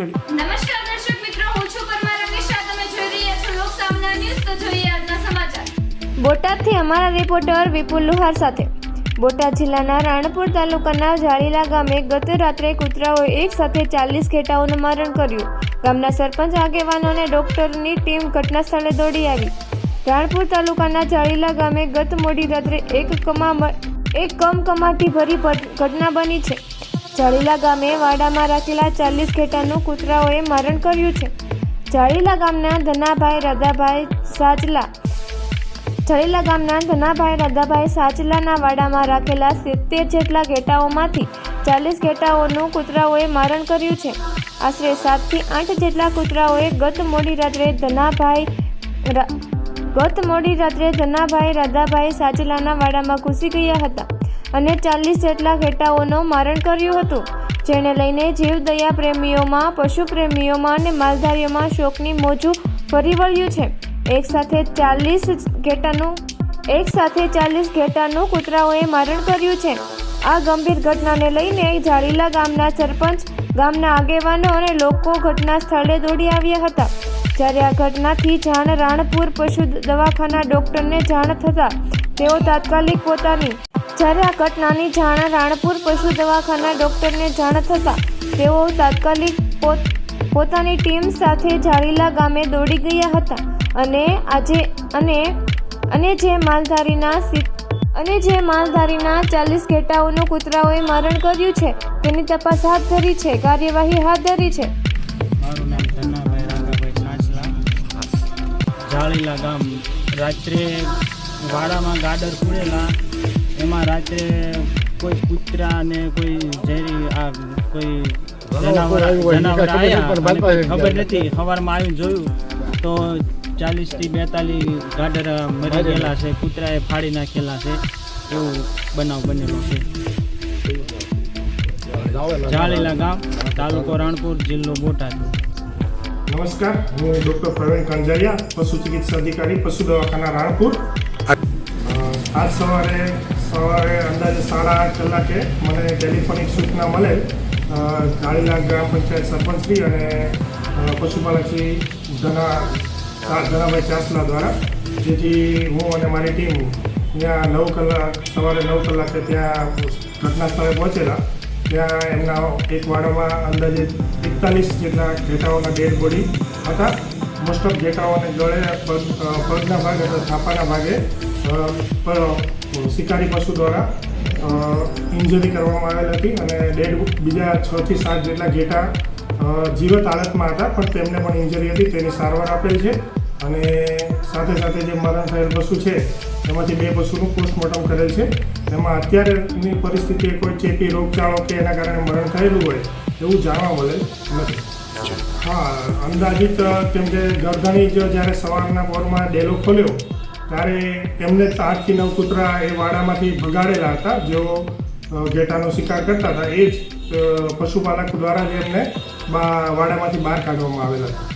નમસ્કાર, દર્શક મિત્રો, હું છું પરમાર રમેશા. તમે જોઈ રહ્યા છો લોક સામના ન્યૂઝ. તો જોઈએ આજના સમાચાર. બોટાદથી અમારા રિપોર્ટર વિપુલ લુહાર સાથે. બોટાદ જિલ્લાના રાણપુર તાલુકાના જાળીલા ગામે ગત રાત્રે કૂતરાઓએ એક સાથે ચાલીસ ઘેટાઓનું મરણ કર્યું. ગામના સરપંચ, આગેવાનો અને ડોક્ટરની ટીમ ઘટના સ્થળે દોડી આવી. રાણપુર તાલુકાના જાળીલા ગામે ગત મોડી રાત્રે એક કમા એક કમ કમાટી ભરી ઘટના બની છે. જાળીલા ગામે વાડામાં રાખેલા ચાલીસ ઘેટાનું કૂતરાઓએ મારણ કર્યું છે. જાળીલા ગામના ધનાભાઈ રાધાભાઈ સાચલા જાળીલા ગામના ધનાભાઈ રાધાભાઈ સાચલાના વાડામાં રાખેલા સિત્તેર જેટલા ઘેટાઓમાંથી ચાલીસ ઘેટાઓનું કૂતરાઓએ મારણ કર્યું છે. આશરે સાતથી આઠ જેટલા કૂતરાઓએ ગત મોડી રાત્રે ધનાભાઈ ગત મોડી રાત્રે ધનાભાઈ રાધાભાઈ સાચલાના વાડામાં ઘૂસી ગયા હતા અને ચાલીસ જેટલા ઘેટાઓનું મારણ કર્યું હતું, જેને લઈને જીવદયા પ્રેમીઓમાં પશુ પ્રેમીઓમાં અને માલધારીઓમાં શોકની મોજું ફરી વળ્યું છે. એક સાથે ચાલીસ ઘેટાનું, એક સાથે ચાલીસ ઘેટાનું કૂતરાઓએ મારણ કર્યું છે. આ ગંભીર ઘટનાને લઈને જાળીલા ગામના સરપંચ, ગામના આગેવાનો અને લોકો ઘટના સ્થળે દોડી આવ્યા હતા. જ્યારે આ ઘટનાથી જાણ રાણપુર પશુ દવાખાના ડોક્ટરને જાણ થતાં તેઓ તાત્કાલિક પોતાની જ્યારે આ ઘટનાની જાણ રાણપુર પશુ દવાખાના ડોક્ટરને જાણ થતાં તેઓ તાત્કાલિક પોતાની ટીમ સાથે જાળીલા ગામે દોડી ગયા હતા અને આજે, અને અને જે માલધારીના અને જે માલધારીના ચાલીસ ઘેટાઓનું કૂતરાઓએ મારણ કર્યું છે તેની તપાસ હાથ ધરી છે, કાર્યવાહી હાથ ધરી છે. જાળીલા ગામ. રાત્રે વાડામાં ગાડર પૂરેલા એમાં રાત્રે કોઈ કૂતરા અને કોઈ ઝેરી આ કોઈ જનાવર જનાવર આવ્યા ખબર નથી. સવારમાં આવીને જોયું તો ચાલીસથી બેતાલીસ ગાડર મરી ગયેલા છે. કૂતરાએ ફાડી નાખેલા છે. એવું બનાવ બનેલો છે. જાળીલા ગામ તાલુકો રાણપુર જિલ્લો બોટાદ. નમસ્કાર હું ડૉક્ટર પ્રવીણ કંજારિયા પશુ ચિકિત્સા અધિકારી પશુ દવાખાના રાણપુર. આજ સવારે સવારે અંદાજે સાડા આઠ કલાકે મને ટેલિફોનિક સૂચના મળેલ અ, જાળીલા ગ્રામ પંચાયત સરપંચશ્રી અને પશુપાલકશ્રી ધના ધનાભાઈ ચાસલા દ્વારા જેથી હું અને મારી ટીમ ત્યાં નવ કલાક સવારે નવ કલાકે ત્યાં ઘટના સ્થળે પહોંચેલા. ત્યાં એમના એક વાડામાં અંદાજે એકતાલીસ જેટલા ઘેટાઓના ડેડ બોડી હતા. મોસ્ટ ઓફ ઘેટાઓને ગળે પગ પગના ભાગે અથવા થાપાના ભાગે શિકારી પશુ દ્વારા ઇન્જરી કરવામાં આવેલ હતી અને ડેડ બીજા છથી સાત જેટલા ઘેટા જીવત હાલતમાં હતા, પણ તેમને પણ ઇન્જરી હતી. તેની સારવાર આપેલ છે. અને સાથે સાથે જે મરણ થયેલ પશુ છે એમાંથી બે પશુનું પોસ્ટમોર્ટમ કરેલ છે. એમાં અત્યારેની પરિસ્થિતિ કોઈ ચેપી રોગચાળો કે એના કારણે મરણ થયેલું હોય, એવું જાણવા મળે નથી. હા, અંદાજિત, કેમ કે ગરદણી જ જ્યારે સવારના પોરમાં ડેલો ખોલ્યો, ત્યારે એમને આઠથી નવ કૂતરા એ વાડામાંથી ભગાડેલા હતા. જેઓ ઘેટાનો શિકાર કરતા હતા. એ જ પશુપાલક દ્વારા જ એમને વાડામાંથી બહાર કાઢવામાં આવેલા હતા.